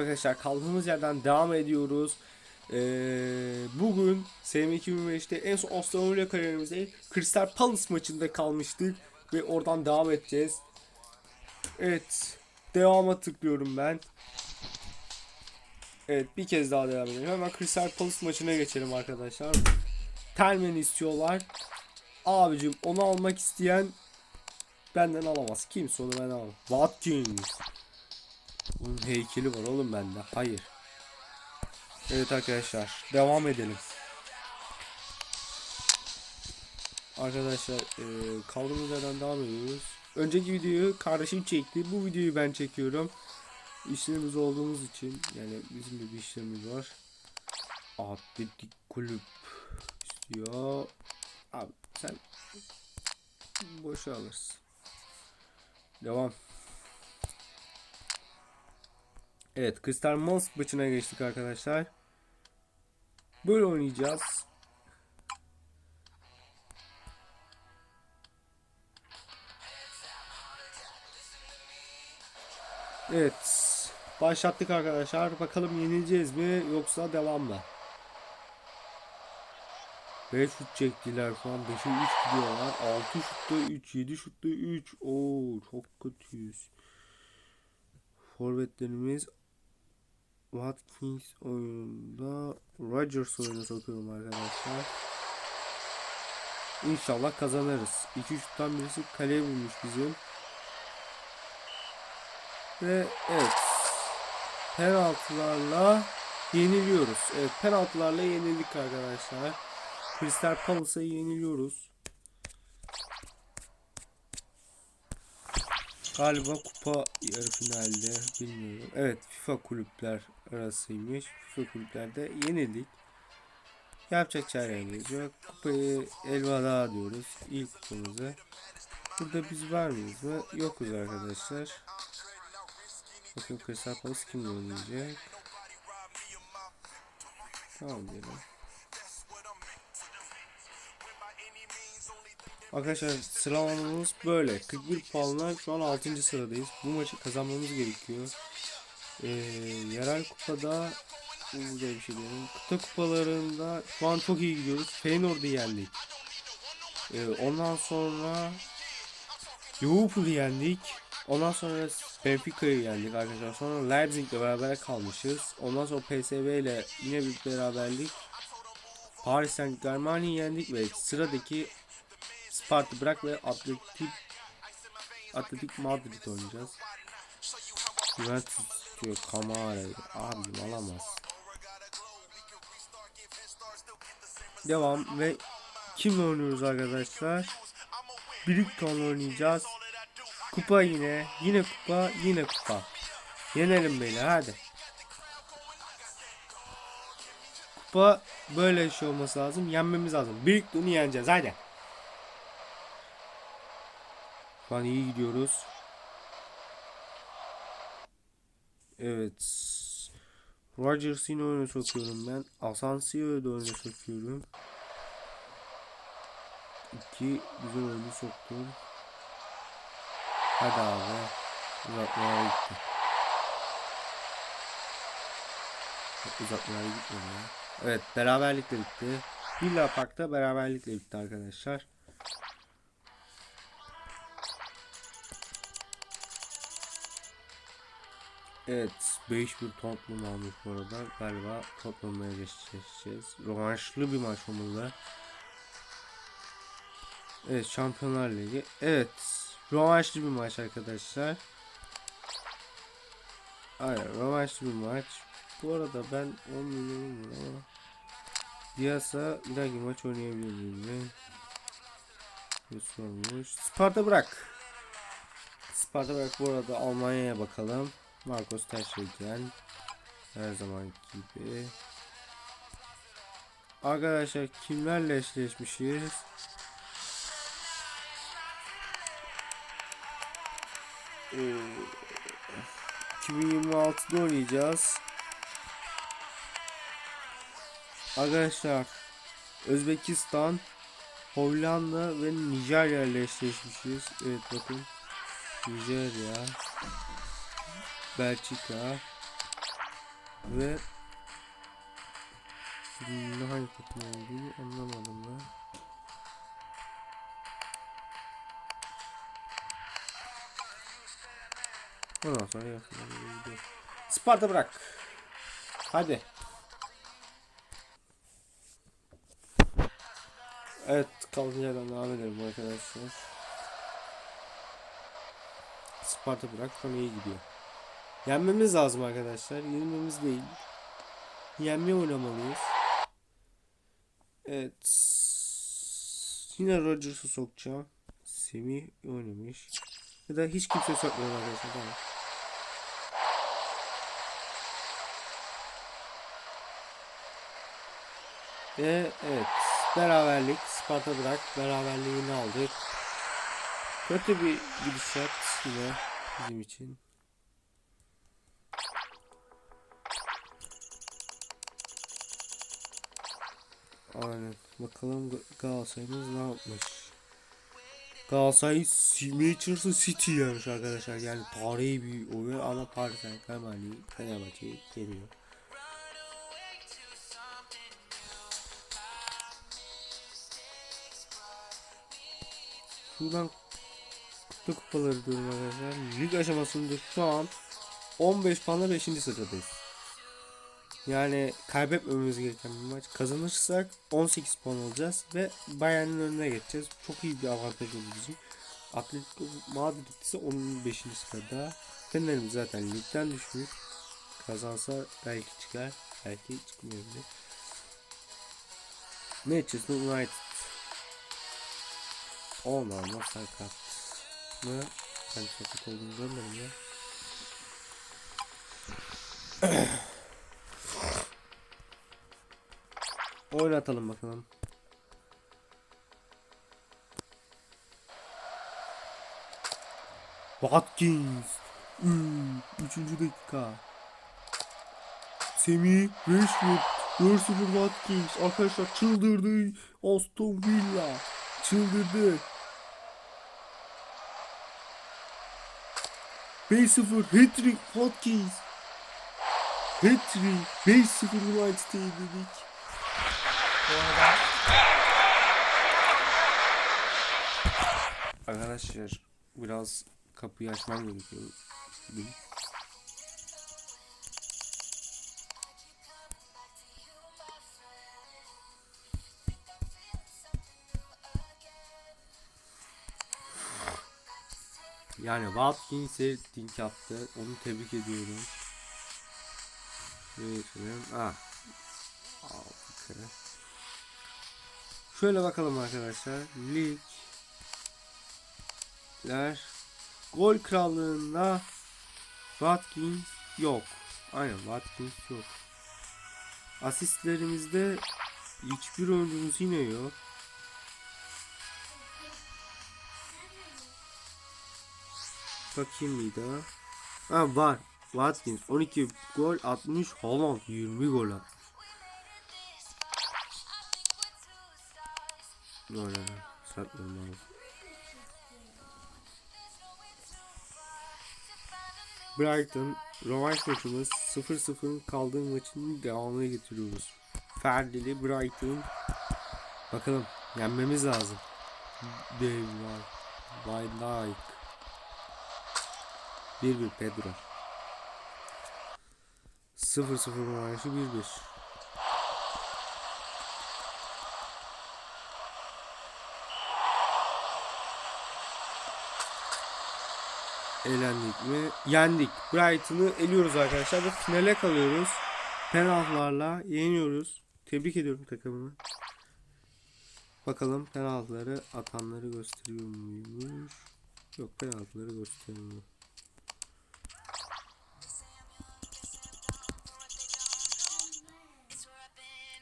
arkadaşlar kaldığımız yerden devam ediyoruz. Ee, bugün SM 2005'te en son Villa kariyerimizde Crystal Palace maçında kalmıştık ve oradan devam edeceğiz. Evet, devama tıklıyorum ben. Evet, bir kez daha devam edelim. Hemen Crystal Palace maçına geçelim arkadaşlar. Telmen istiyorlar. Abicim onu almak isteyen benden alamaz. Kimse onu ben alamam. Watkins. Bunun heykeli var oğlum bende. Hayır. Evet arkadaşlar. Devam edelim. Arkadaşlar e, kaldığımız yerden devam ediyoruz. Önceki videoyu kardeşim çekti. Bu videoyu ben çekiyorum. İşlerimiz olduğumuz için yani bizim de bir işlerimiz var. Atletik kulüp istiyor. Abi sen boşa alırsın. Devam. Evet, Crystal Palace maçına geçtik arkadaşlar. Böyle oynayacağız. Evet. Başlattık arkadaşlar. Bakalım yenileceğiz mi yoksa devam mı? 5 şut çektiler şu an 5'e 3 gidiyorlar. 6 şutta 3, 7 şutta 3. Oo çok kötüyüz. Forvetlerimiz Watkins oyununda Rodgers oyuna sokuyorum arkadaşlar. İnşallah kazanırız. 2 şuttan birisi kaleye vurmuş bizim. Ve evet. Penaltılarla yeniliyoruz. Evet penaltılarla yenildik arkadaşlar. Crystal Palace'a yeniliyoruz. Galiba kupa yarı finalde bilmiyorum. Evet FIFA kulüpler arasıymış. FIFA kulüplerde yenildik. Yapacak çaremiz yok. Kupayı elveda diyoruz. İlk kupamızı. Burada biz var mıyız mı? Yokuz arkadaşlar. Bakın Crystal Palace kimle oynayacak? Tamam diyelim. Arkadaşlar sıralamamız böyle. 41 puanla şu an 6. sıradayız. Bu maçı kazanmamız gerekiyor. Ee, yerel kupada burada bir şey diyelim. Kıta kupalarında şu an çok iyi gidiyoruz. Feyenoord'u yendik. Ee, ondan sonra Liverpool'u yendik. Ondan sonra Benfica'yı yendik arkadaşlar. Sonra Leipzig'le beraber kalmışız. Ondan sonra PSV ile yine bir beraberlik. Paris Saint Germain'i yendik ve sıradaki Sparta bırak ve Atletik Atletik Madrid oynayacağız. Juventus diyor Kamara. Abim alamaz. Devam ve kimle oynuyoruz arkadaşlar? Brighton'la oynayacağız. Kupa yine. Yine kupa. Yine kupa. Yenelim beyler hadi. Kupa böyle şey olması lazım. Yenmemiz lazım. Brighton'u yeneceğiz hadi. Şu an iyi gidiyoruz. Evet. Rodgers'ı yine oyuna sokuyorum ben. Asansio'yu da oyuna sokuyorum. İki güzel oyunu soktum. Hadi abi. Uzatmaya gitti. Uzatmaya gitmedi. Evet beraberlikle bitti. Villa Park'ta beraberlikle bitti arkadaşlar. Evet 5-1 Tottenham almış bu arada. Galiba Tottenham'a geçeceğiz. Rövanşlı bir maç olmalı. Evet Şampiyonlar Ligi. Evet rövanşlı bir maç arkadaşlar. Aynen rövanşlı bir maç. Bu arada ben 10 milyonum ama Diyasa bir dahaki maç oynayabilir miyim? Nasıl olmuş? Sparta bırak. Sparta bırak bu arada Almanya'ya bakalım. Marcos Terşegen her zaman gibi. Arkadaşlar kimlerle eşleşmişiz? Ee, 2026'da oynayacağız. Arkadaşlar Özbekistan, Hollanda ve Nijerya ile eşleşmişiz. Evet bakın. Nijerya, Belçika, Ve Şimdi hangi takım olduğunu anlamadım ben. Ondan sonra yapalım. Sparta bırak. Hadi. Evet kaldığımız yerden devam edelim arkadaşlar. Sparta bırak an iyi gidiyor. Yenmemiz lazım arkadaşlar. Yenilmemiz değil. Yenmeye oynamalıyız. Evet. Yine Rodgers'ı sokacağım. Semih oynamış. Ya da hiç kimse sokmuyor arkadaşlar. Tamam. Ve evet. Beraberlik. Sparta bırak. Beraberliğini aldık. Kötü bir gidişat yine bizim için. Aynen. Bakalım Ga- Galatasaray'ımız ne yapmış. Galatasaray Manchester City yemiş arkadaşlar. Yani tarihi bir oyun ama Paris Saint Germain'i Fenerbahçe'yi geliyor. Şuradan kupa kupaları diyorum arkadaşlar. Lig aşamasında şu an 15 puanla 5. sıradayız. Yani kaybetmememiz gereken bir maç. Kazanırsak 18 puan alacağız ve Bayern'in önüne geçeceğiz. Çok iyi bir avantaj olur bizim. Atletico Madrid ise 15. sırada. Fener'imiz zaten ligden düşmüş. Kazansa belki çıkar. Belki çıkmayabilir. Manchester United. Onlarla sakat mı? Ben sakat olduğunu görmedim ya. Oynatalım bakalım. Watkins. Hmm, üçüncü dakika. Semih Rashford. 4-0 Watkins. Arkadaşlar çıldırdı. Aston Villa. Çıldırdı. 5-0 hat-trick Watkins. Hat-trick 5-0 United'e yedik. Arkadaşlar biraz kapıyı açmam gerekiyor. Yani Watkins'e dink yaptı. Onu tebrik ediyorum. Şöyle yapayım. Ah. Al bakalım. Şöyle bakalım arkadaşlar. Lig ler gol krallığında Watkins yok. Aynen Watkins yok. Asistlerimizde hiçbir oyuncumuz yine yok. Bakayım bir daha. Ha var. Watkins 12 gol atmış. Haaland 20 gol atmış. Böyle lazım. Brighton rövanş maçımız 0-0 kaldığı maçın devamını getiriyoruz. Ferdili Brighton. Bakalım yenmemiz lazım. Var. Van Dijk. 1-1 Pedro. 0-0 rövanşı 1-1. Elendik mi? Yendik. Brighton'ı eliyoruz arkadaşlar ve finale kalıyoruz. Penaltılarla yeniyoruz. Tebrik ediyorum takımımı. Bakalım penaltıları atanları gösteriyor muymuş? Yok penaltıları göstermiyor.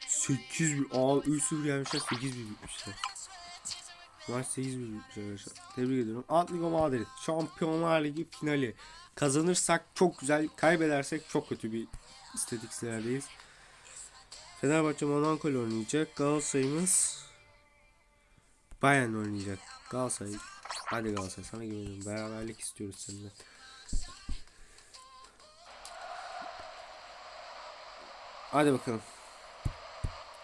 Sekiz bir Aa 3-0 gelmişler 8 bir bitmişler. Maç 8 bir bitmiş arkadaşlar. Tebrik ediyorum. Atletico Madrid Şampiyonlar Ligi finali. Kazanırsak çok güzel, kaybedersek çok kötü bir istatistiklerdeyiz. Fenerbahçe Monaco oynayacak. Galatasaray'ımız Bayern oynayacak. Galatasaray Hadi Galatasaray sana güveniyorum. Beraberlik istiyoruz seninle. Hadi bakalım.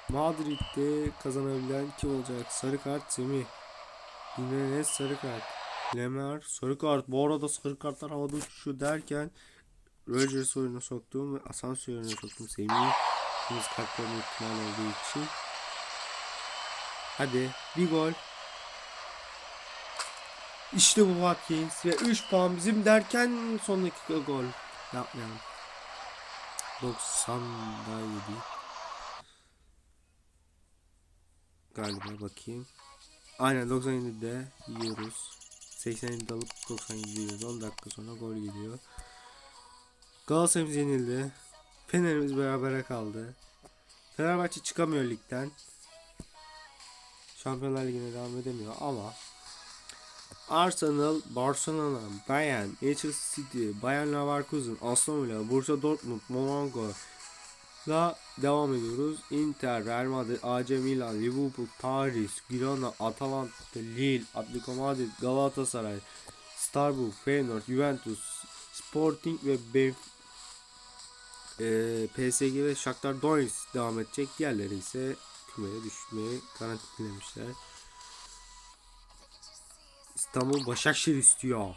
Madrid'de kazanabilen kim olacak? Sarı kart Semih. Yine ne sarı kart? Lemar sarı kart. Bu arada sarı kartlar havada uçuşuyor derken Rodgers oyuna soktum ve Asensio oyuna soktum Semih. Kırmızı kartların ihtimal olduğu için. Hadi bir gol. İşte bu Watkins ve 3 puan bizim derken son dakika gol. Yapmayalım. 90'da 7. Galiba bakayım. Aynen 97'de yiyoruz. 87'de alıp 97'de yiyoruz. 10 dakika sonra gol geliyor. Galatasaray'ımız yenildi. Fener'imiz berabere kaldı. Fenerbahçe çıkamıyor ligden. Şampiyonlar Ligi'ne devam edemiyor ama Arsenal, Barcelona, Bayern, Manchester City, Bayern Leverkusen, Aston Villa, Borussia Dortmund, Monaco la devam ediyoruz. Inter, Real Madrid, AC Milan, Liverpool, Paris, Girona, Atalanta, Lille, Atletico Madrid, Galatasaray, Starbuck, Feyenoord, Juventus, Sporting ve Benf e, PSG ve Shakhtar Donetsk devam edecek. Diğerleri ise kümeye düşmeyi garantilemişler. İstanbul Başakşehir istiyor.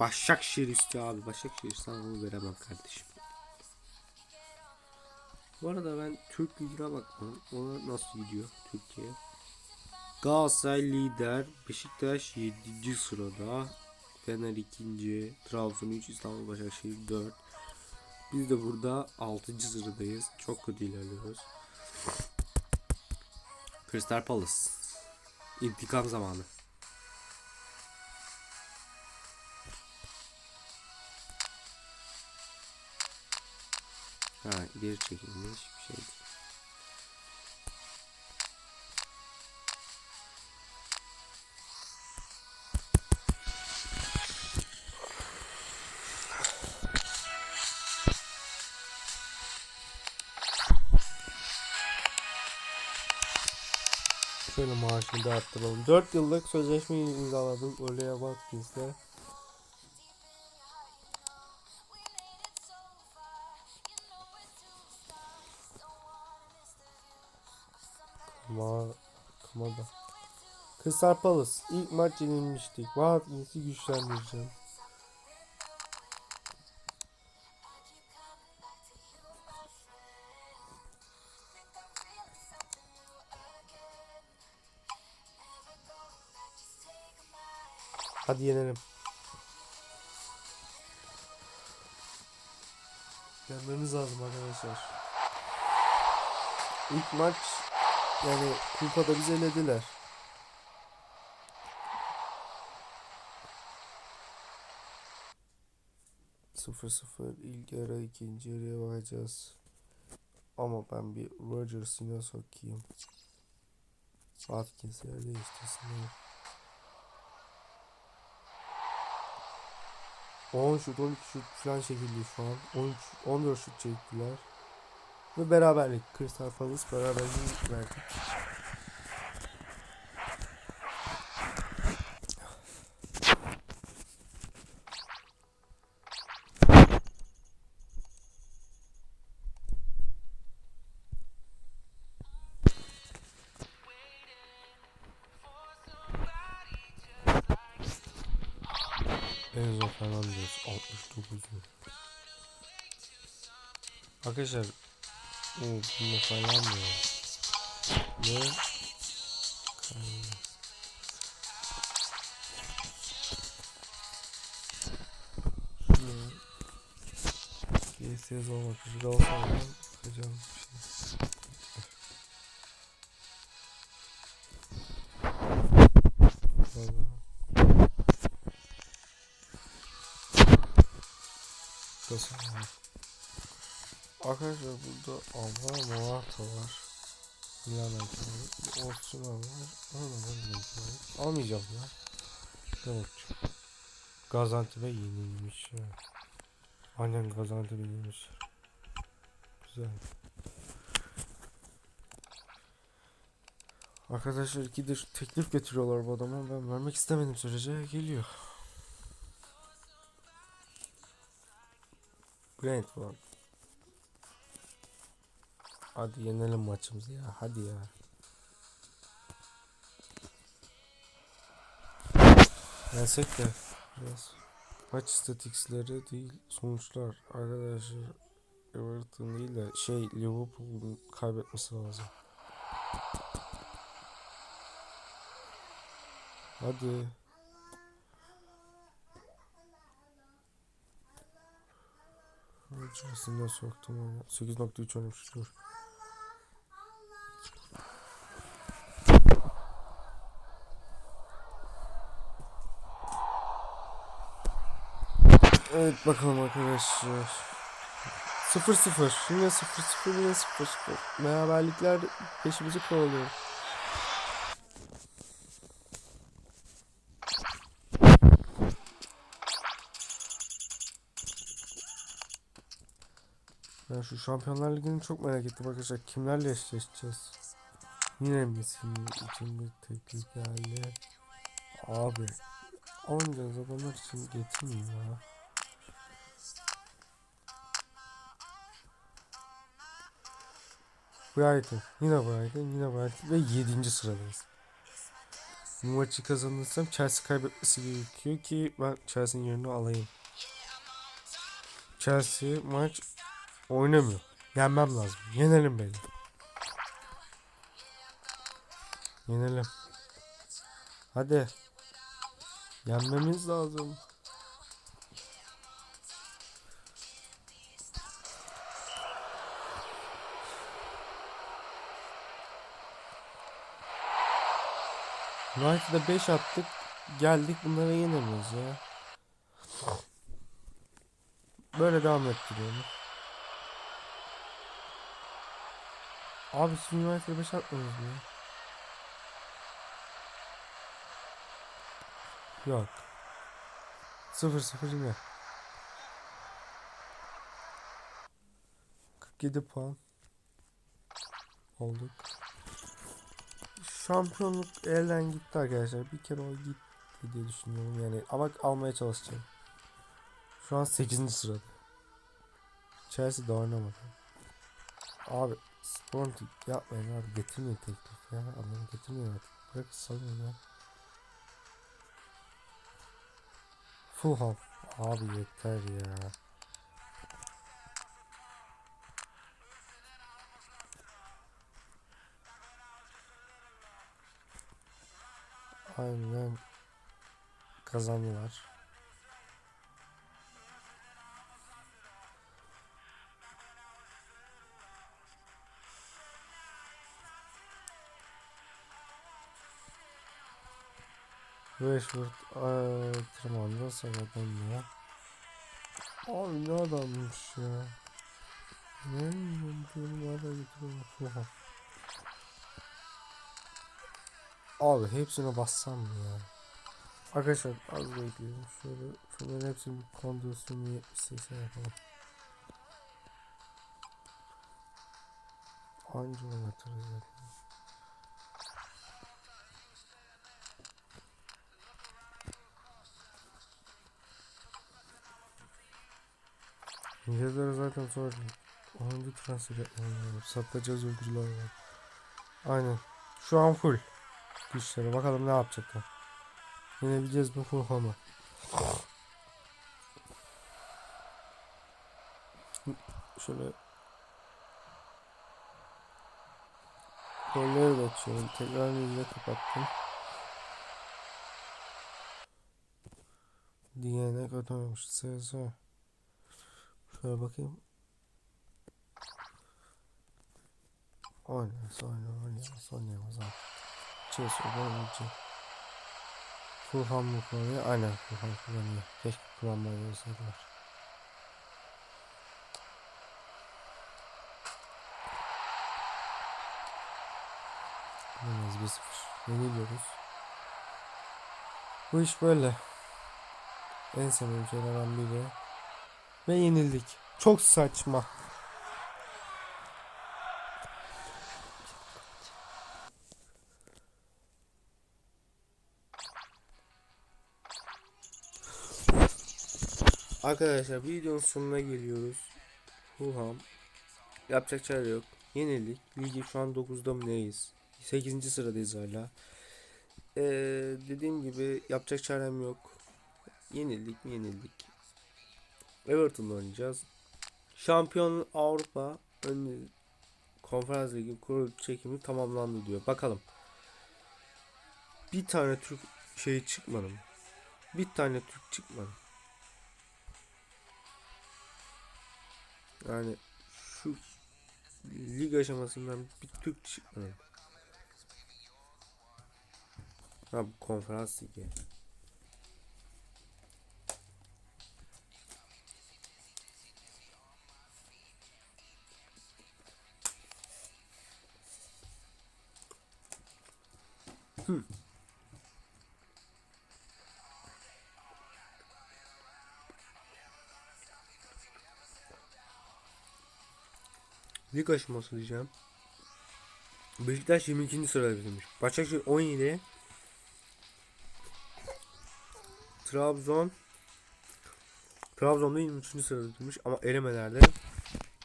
Başakşehir istiyor abi. Başakşehir sana bunu veremem kardeşim. Bu arada ben Türk Ligi'ne bakmadım. Ona nasıl gidiyor Türkiye? Galatasaray lider. Beşiktaş 7. sırada. Fener 2. Trabzon 3. İstanbul Başakşehir 4. Biz de burada 6. sıradayız. Çok kötü ilerliyoruz. Crystal Palace. İntikam zamanı. Ha geri çekilmiş bir şey. Şöyle maaşını da arttıralım. 4 yıllık sözleşme imzaladım. Oraya bak bizde. Crystal Palace. İlk maç yenilmiştik. Watkins'i güçlendireceğim. Hadi yenelim. Yenmemiz lazım arkadaşlar. İlk maç yani kupada bizi elediler. Sıfır sıfır ilk yarı ikinci yarıya bakacağız. Ama ben bir Rodgers yine sokayım. Watkins yer değiştirsinler. 10 şut 12 şut falan çekildi şu an. 13 14 şut çektiler. Ve beraberlik. Crystal Palace beraberliği verdik. Arkadaşlar o bunda falan mı? Ne? GSS olmak üzere olsam bakacağım bir şey. Vallahi. Nasıl? Arkadaşlar burada Alman Morata var. Milan var. Orsuna var. Anlamadım var. Almayacağım ya. Bakacağım? Gaziantep'e yenilmiş ya. Aynen Gaziantep'e yenilmiş. Güzel. Arkadaşlar ikidir teklif getiriyorlar bu adama. Ben vermek istemedim sürece geliyor. Brentford. Hadi yenelim maçımızı ya. Hadi ya. Yensek de biraz. Maç istatistiksleri değil sonuçlar. Arkadaşlar Everton değil de şey Liverpool'un kaybetmesi lazım. Hadi. İçerisinde soktum onu. 8.3 olmuş. Dur. Evet bakalım arkadaşlar. 0-0. Yine 0-0 yine 0-0. Beraberlikler peşimizi kovalıyor. Ben şu Şampiyonlar Ligi'ni çok merak ettim arkadaşlar. Kimlerle eşleşeceğiz? Yine Messi'nin için bir teklif geldi. Abi. Oynayacağız adamlar için getirmeyin ya. Brighton. Yine Brighton. Yine Brighton. Ve 7. sıradayız. Bu maçı kazanırsam Chelsea kaybetmesi gerekiyor ki ben Chelsea'nin yerini alayım. Chelsea maç oynamıyor. Yenmem lazım. Yenelim beni. Yenelim. Hadi. Yenmemiz lazım. United'a 5 attık. Geldik bunlara yenemiyoruz ya. Böyle devam ettiriyorum. Abi siz United'a 5 atmadınız mı ya? Yok. 0-0 yine. 47 puan. Olduk. Şampiyonluk elden gitti arkadaşlar. Bir kere o gitti diye düşünüyorum yani. Ama almaya çalışacağım. Şu an 8. sırada. Chelsea de oynamadı. Abi Sporting yapmayın abi getirmeyin teklif ya. Adamı getirmeyin artık. Bırak salın ya. Fulham. Abi yeter ya. Aynen kazandılar. Rashford eee, tırmandı sakatlandı. Abi ne adammış ya. Ne bileyim diyorum hala Abi hepsine bassam mı ya? Arkadaşlar az bekleyelim. Şöyle şunların hepsini kondisyonu 70 yapalım. Anca oynatırız zaten. İngilizlere zaten sonra oyuncu transfer yapmam lazım. Satacağız oyuncular var. Aynen. Şu an full güçleri. Bakalım ne yapacaklar. Yenebileceğiz mi Fulham'ı? Şöyle Golleri de açıyorum. Tekrar müziği kapattım. Diyene olmuş. Sığ Şöyle bakayım. Oynayamaz, oynayamaz, oynayamaz, oynayamaz Chelsea oynayacak. Fulham mı kullanıyor? Aynen Fulham kullanıyor. Keşke kullanmayı olsaydılar. Yeniliyoruz 1-0. Yeniliyoruz. Bu iş böyle. En sevdiğim şeylerden biri. Ve yenildik. Çok saçma. Arkadaşlar videonun sonuna geliyoruz. Fulham. Yapacak şeyler yok. Yenildik. Ligi şu an 9'da mı neyiz? 8. sıradayız hala. Ee, dediğim gibi yapacak çarem yok. Yenildik mi yenildik. Everton'la oynayacağız. Şampiyon Avrupa ön konferans ligi kurulu çekimi tamamlandı diyor. Bakalım. Bir tane Türk şey çıkmadı mı? Bir tane Türk çıkmadı. Yani şu lig aşamasından bir Türk çıkmadı. Ha bu konferans ligi. Lig aşaması diyeceğim. Beşiktaş 22. sırada bitirmiş. Başakşehir 17. Trabzon Trabzon'da 23. sırada bitirmiş ama elemelerde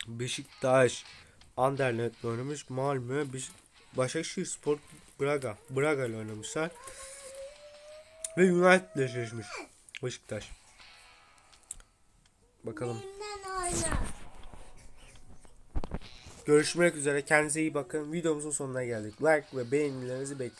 Beşiktaş Anderlet'le oynamış. Malmö Beş Başakşehir Spor Braga Braga ile oynamışlar. Ve United ile Beşiktaş. Bakalım. Görüşmek üzere. Kendinize iyi bakın. Videomuzun sonuna geldik. Like ve beğenilerinizi beklerim.